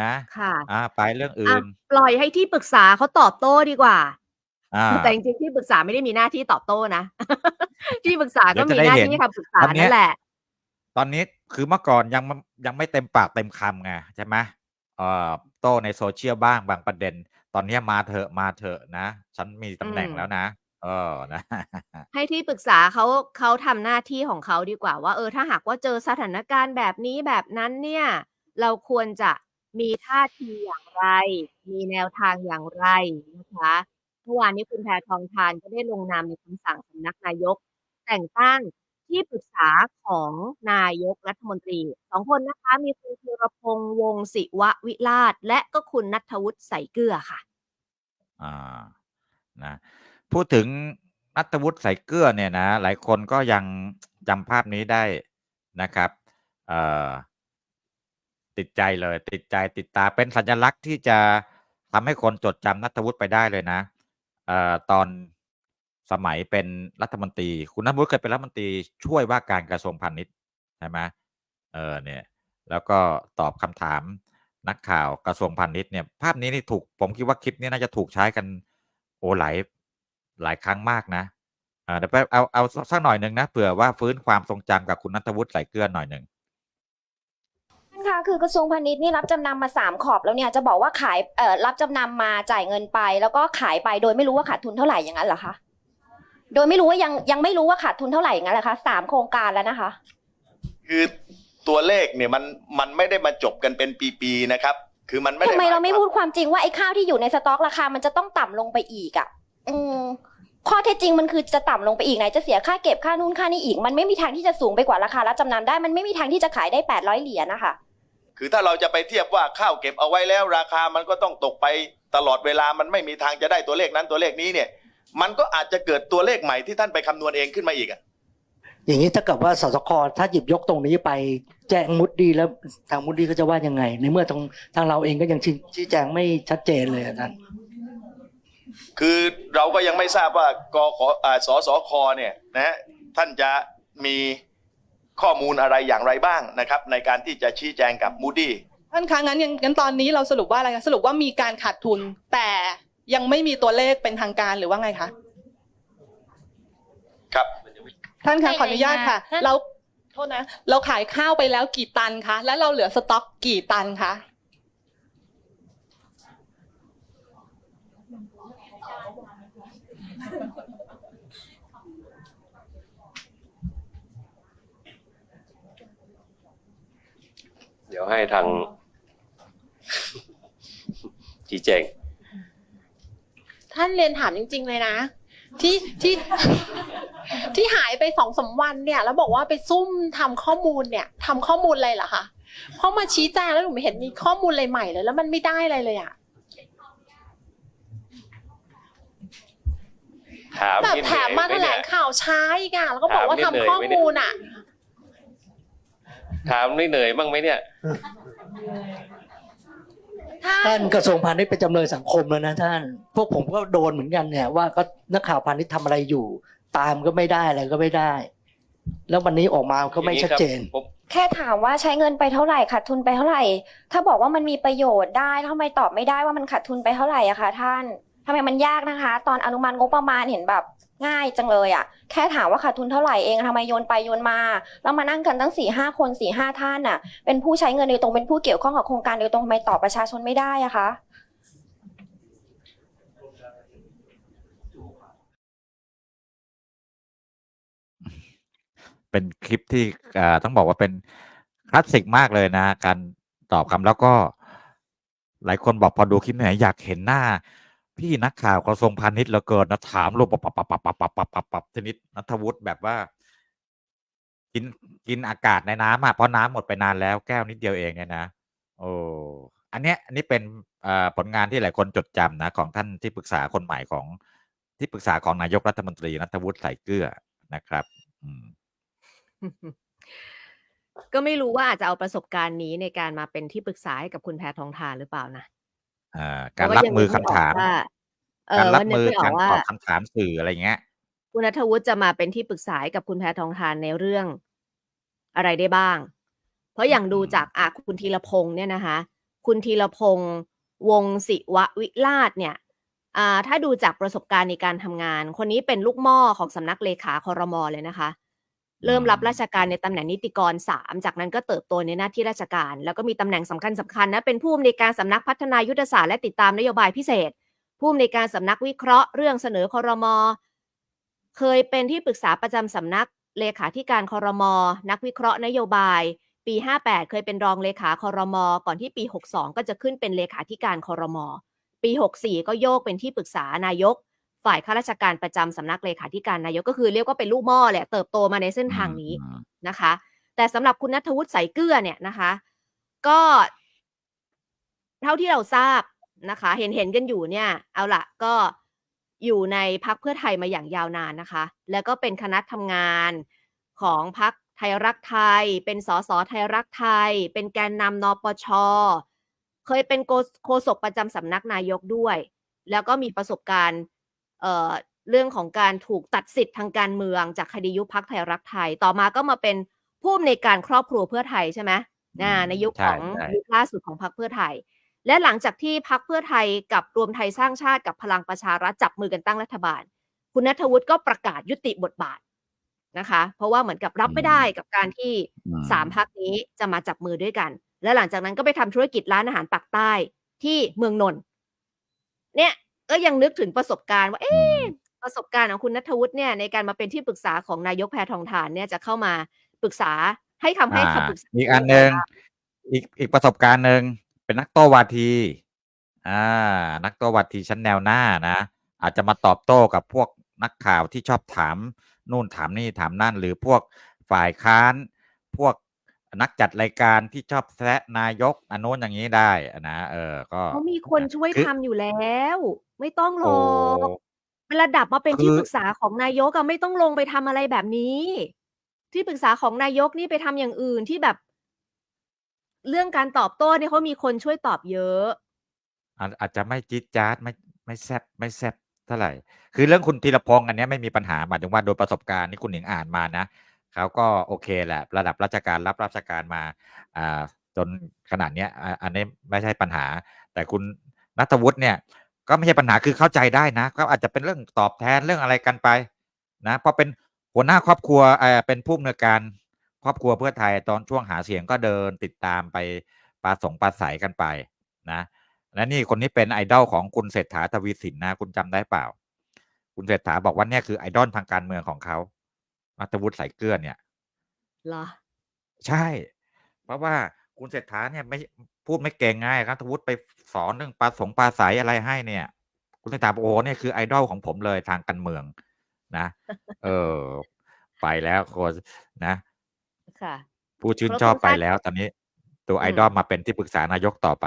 นะ ค่ะ อ่า ไปเรื่องอะอื่นปล่อยให้ที่ปรึกษาเขาตอบโต้ดีกว่าอ่าแต่จริง ๆ ที่ปรึกษาไม่ได้มีหน้าที่ตอบโต้นะ ที่ปรึกษาเดี๋ก็ยวจะมีได้หน้าเห็นที่คำปรึกษาตอนเนี้นั่ยนแหละ ตอนนี้ คือเมื่อก่อนยังไม่ยังไม่เต็มปากเต็มคำไง ใช่ไหม เอ่อ โต้ในโซเชียลบ้าง บางประเด็น ตอนเนี้ยมาเถอะ มาเถอะนะ ฉันมีตำแหน่งอืมแล้วนะ เออ นะ ให้ที่ปรึกษาเขา เขาทำหน้าที่ของเขาดีกว่าว่า เออ ถ้าหากว่าเจอสถานการณ์แบบนี้แบบนั้นเนี่ย เราควรจะ มีท่าทีอย่างไร มีแนวทางอย่างไรนะคะเมื่อวานนี้คุณแพทองทานก็ได้ลงนามในคำสั่งสำนักนายก แต่งตั้งที่ปรึกษาของนายกรัฐมนตรีสองคนนะคะ มีคุณธีรพงษ์วงศิวะวิราชและก็คุณนัทวุฒิใสเกลือค่ะ อ่านะพูดถึงนัทวุฒิใสเกลือเนี่ยนะหลายคนก็ยังจำภาพนี้ได้นะครับ เอ่อ ติดใจเลย ติดใจติดตาเป็นสัญลักษณ์ที่จะทำให้คนจดจำนัทวุฒิไปได้เลยนะเอ่อตอนสมัยเป็นรัฐมนตรี คุณนัทวุฒิเคยเป็นรัฐมนตรีช่วยว่าการกระทรวงพาณิชย์ใช่ไหมเออเนี่ยแล้วก็ตอบคำถามนักข่าวกระทรวงพาณิชย์เนี่ยภาพนี้นี่ถูกผมคิดว่าคลิปนี้น่าจะถูกใช้กันโอหลายหลายครั้งมากนะเอาเดี๋ยวไปเอาเอาสักหน่อยหนึ่งนะเผื่อว่าฟื้นความทรงจำกับคุณนัทวุฒิใส่เกลือหน่อยหนึ่ง คะคือกระทรวงพาณิชย์นี่รับจำนำมาสามขอบแล้วเนี่ยจะบอกว่าขายเอ่อรับจำนำมาจ่ายเงินไป แล้วก็ขายไปโดยไม่รู้ว่าขาดทุนเท่าไหร่อย่างนั้นเหรอคะโดยไม่รู้ว่ายังยังไม่รู้ว่าขาดทุนเท่าไหร่อย่างนั้นเหรอคะสามโครงการแล้วนะคะ คือตัวเลขเนี่ยมันมันไม่ได้มาจบกันเป็นปีๆนะครับ คือมันไม่ได้ทำไมเราไม่หยควพูดความจริงว่าไอ้ข้าวที่อยู่ในสต็อกราคา มันจะต้องต่ำลงไปอีกอะ อืมข้อเท็จจริงมันคือจะต่ำลงไปอีกไหนจะเสียค่าเก็บค่านู่นค่านี่อีก มันไม่มีทางที่จะสูงไปกว่าราคารับจำนำได้มันไม่มีทางที่จะขายได้แปดร้อยเหรียญนะคะ คือถ้าเราจะไปเทียบว่าข้าวเก็บเอาไว้แล้วราคามันก็ต้องตกไปตลอดเวลามันไม่มีทางจะได้ตัวเลขนั้นตัวเลขนี้เนี่ย มันก็อาจจะเกิดตัวเลขใหม่ที่ท่านไปคำนวณเองขึ้นมาอีกอะอย่างนี้ถ้ากับว่าสสคถ้าหยิบยกตรงนี้ไปแจ้งมุดดีแล้วทางมุดดีก็จะว่ายังไง ในเมื่อทางทางเราเองก็ยังชี้ชี้แจงไม่ชัดเจนเลยอะท่านคือเราก็ยังไม่ทราบว่ากขอ่าสสคเนี่ยนะฮะท่านจะมี ข้อมูลอะไรอย่างไรบ้างนะครับ ในการที่จะชี้แจงกับมูดี้ท่านคะงั้นงั้นงั้นตอนนี้เราสรุปว่าอะไรคะสรุปว่ามีการขาดทุน แต่ยังไม่มีตัวเลขเป็นทางการหรือว่าไงคะครับ ท่านคะไม่ขออนุญาตค่ะท่านเราโทษนะ เราขายข้าวไปแล้วกี่ตันคะ แล้วเราเหลือสต็อกกี่ตันคะ ยวให้ทางชี้แจงท่านเรียนถามจริง ๆ เลยนะ ที่ที่ที่หายไปสองสามวันเนี่ย แล้วบอกว่าไปซุ่มทำข้อมูลเนี่ยทำข้อมูลอะไรเหรอคะเพราะมาชี้แจงแล้วหนูไม่เห็นมีข้อมูลอะไรใหม่เลยแล้วมันไม่ได้อะไรเลยอะถามแบบนี่แถมมาแถลงข่าวช้าอีกอะแล้วก็บอกว่าถามนี่ทำข้อเหนื่อยไหมเนี่ยมูลอะ ถามนี่เหนื่อยบ้างไหมเนี่ยท่าท่านนกระทรวงพาณิชย์เป็นจำเลยสังคมแล้วนะท่าน พวกผมก็โดนเหมือนกันเนี่ยว่าก็นักข่าวพาณิชย์ทำอะไรอยู่ ตามก็ไม่ได้อะไรก็ไม่ได้ แล้ววันนี้ออกมาก็ไม่ชัดเจนผมแค่ถามว่าใช้เงินไปเท่าไหร่ขาดทุนไปเท่าไหร่ ถ้าบอกว่ามันมีประโยชน์ได้ทำไมตอบไม่ได้ว่ามันขาดทุนไปเท่าไหร่อะคะท่านทำไมมันยากนะคะ ตอนอนุมัติงบประมาณเห็นแบบ ง่ายจังเลยอะแค่ถามว่าขาดทุนเท่าไหร่เองทำไมโยนไปโยนมา แล้วมานั่งกันตั้งสี่ห้าคนสี่ห้าท่านน่ะ เป็นผู้ใช้เงินโดยตรงเป็นผู้เกี่ยวข้องกับโครงการโดยตรงทำไมตอบประชาชนไม่ได้อะคะเป็นคลิปที่ต้องบอกว่าเป็นคลาสสิกมากเลยนะ การตอบคำแล้วก็ หลายคนบอกพอดูคลิปเนี่ยอยากเห็นหน้า พี่นักข่าวกระทรวงพาณิชย์เหลือเกินนะถามลงปับปับปับปับปับปับปับปับปับชนิดนัทวุฒิแบบว่า กินกินอากาศในน้ำอะเพราะน้ำหมดไปนานแล้วแก้วนิดเดียวเองเนี่ยนะโอ้อันเนี้ยอันนี้เป็นผลงานที่หลายคนจดจำนะ ของท่านที่ปรึกษาคนใหม่ของที่ปรึกษาของนายกรัฐมนตรีนัทวุฒิใส่เกลือนะครับอืมก็ไม่รู้ว่าอาจจะเอาประสบการณ์นี้ในการมาเป็นที่ปรึกษาให้กับคุณแพทองทานหรือเปล่านะ การราะว่ารับยังมืนึอกไม่คำออถากมว่าเอการอรับว่านึกมือไม่ออกการว่าตอบคำถามสื่ออะไรเงี้ย คุณนัทวุฒิจะมาเป็นที่ปรึกษาให้กับคุณแพทองทานในเรื่องอะไรได้บ้าง เพราะอย่างดูอืมจากอาคุณธีรพงษ์เนี่ยนะคะ คุณธีรพงษ์วงศิววิลาศเนี่ยอ่าถ้าดูจากประสบการณ์ในการทำงาน คนนี้เป็นลูกหม้อของสำนักเลขาคอรมอเลยนะคะ เริ่มรับราชการในตำแหน่งนิติกร 3 จากนั้นก็เติบโตในหน้าที่ราชการ แล้วก็มีตำแหน่งสำคัญสคัญๆนะเป็นผู้อำนวยการสำนักพัฒนายุทธศาสตร์และติดตามนโยบายพิเศษ ผู้อำนวยการสำนักวิเคราะห์เรื่องเสนอคอรมอเคยเป็นที่ปรึกษาประจำสำนักเลขาธิการคอรมอนักวิเคราะห์นโยบาย ปี 58 เคยเป็นรองเลขาคอรมอก่อนที่ปี 62 ก็จะขึ้นเป็นเลขาธิการคอรมอปี 64 ก็โยกเป็นที่ปรึกษานายก ฝ่ายข้าราชการประจำสำนักเลขาธิการนายกก็คือเรียกว่าเป็นลูกหม้อแหละเติบโตมาในเส้นทางนี้อืมนะคะ แต่สำหรับคุณนัทวุฒิใสายเกลือเนี่ยนะคะ ก็เท่าที่เราทราบนะคะ เห็นเห็นกันอยู่เนี่ย เอาละก็อยู่ในพักเพื่อไทยมาอย่างยาวนานนะคะ แล้วก็เป็นคณะทำงานของพักไทยรักไทย เป็นสสไทยรักไทย เป็นแกนนำนปช เคยเป็นโฆโฆษกประจำสำนักนายกด้วย แล้วก็มีประสบการณ์ เอ่อเรื่องของการถูกตัดสิทธิ์ทางการเมืองจากคดียุบพักไทยรักไทย ต่อมาก็มาเป็นผู้อำนวยการครอบครัวเพื่อไทยใช่ไหมอ่าในยุคใช่ของใช่ยุคล่าสุดของพักเพื่อไทย และหลังจากที่พักเพื่อไทยกับรวมไทยสร้างชาติกับพลังประชารัฐจับมือกันตั้งรัฐบาล คุณนัทวุฒิก็ประกาศยุติบทบาทนะคะ เพราะว่าเหมือนกับรับไม่ได้กับการที่อืมสามพักนี้จะมาจับมือด้วยกัน และหลังจากนั้นก็ไปทำธุรกิจร้านอาหารปากใต้ที่เมืองนนท์เนี่ย ก็ยังนึกถึงประสบการณ์ว่า เอ๊ะประสบการณ์ของคุณนัทวุฒิเนี่ยในการมาเป็นที่ปรึกษาของนายกแพทองทานเนี่ยจะเข้ามาปรึกษาให้คำให้คำปรึกษาอีกอันหนึ่งอีกอีกประสบการณ์หนึ่งเป็นนักโต้วาที อ่า นักโต้วาทีชั้นแนวหน้านะ อาจจะมาตอบโต้กับพวกนักข่าวที่ชอบถามนู่นถามนี่ถามนั่น หรือพวกฝ่ายค้าน พวก นักจัดรายการที่ชอบแซะนายกอันโน้นอย่างนี้ได้นะเออ ก็เขามีคนช่วยคือ ทำอยู่แล้ว ไม่ต้องหรโอ้อกเป็นระดับมาเป็นที่คือปรึกษาของนายกอะไม่ต้องลงไปทำอะไรแบบนี้ ที่ปรึกษาของนายกนี่ไปทำอย่างอื่นที่แบบ เรื่องการตอบโต้เนี่ยเขามีคนช่วยตอบเยอะ อาจอาจจะไม่จี๊ดจ๊าดไม่ไม่แซบไม่แซบเท่าไหร่ คือเรื่องคุณธีรพงษ์อันเนี้ยไม่มีปัญหาหมายถึงว่าโดยประสบการณ์ที่คุณหนิงอ่านมานะ เขาก็โอเคแหละ ระดับราชการรับราชการมาจนขนาดนี้อันนี้ไม่ใช่ปัญหา แต่คุณนัทวุฒิเนี่ย ก็ไม่ใช่ปัญหาคือเข้าใจได้นะ ก็อาจจะเป็นเรื่องตอบแทนเรื่องอะไรกันไปนะเพราะเป็นหัวหน้าครอบครัวเป็นผู้อำนวยการครอบครัวเพื่อไทยตอนช่วงหาเสียงก็เดินติดตามไปปราสงปราศัยกันไปนะและนี่คนนี้เป็นไอดอลของคุณเศรษฐาทวีสินนะ คุณจำได้เปล่า คุณเศรษฐาบอกว่าเนี่ยคือไอดอลทางการเมืองของเขา นัทวุฒิสายเกลือเนี่ยเหรอ ใช่ เพราะว่าคุณเศรษฐาเนี่ยไม่พูดไม่เก่งง่ายครับทวุฒิไปสอนเรื่องปลาสงปลาใสอะไรให้เนี่ย คุณเศรษฐาบอกโอ้โหเนี่ยคือไอดอลของผมเลยทางการเมือง นะ เออ ไปแล้วโคนนะค่ะผู้ชื่นครบชอบทุกไปท่านแล้ว ตอนนี้ตัวอืมไอดอลมาเป็นที่ปรึกษานายกต่อไป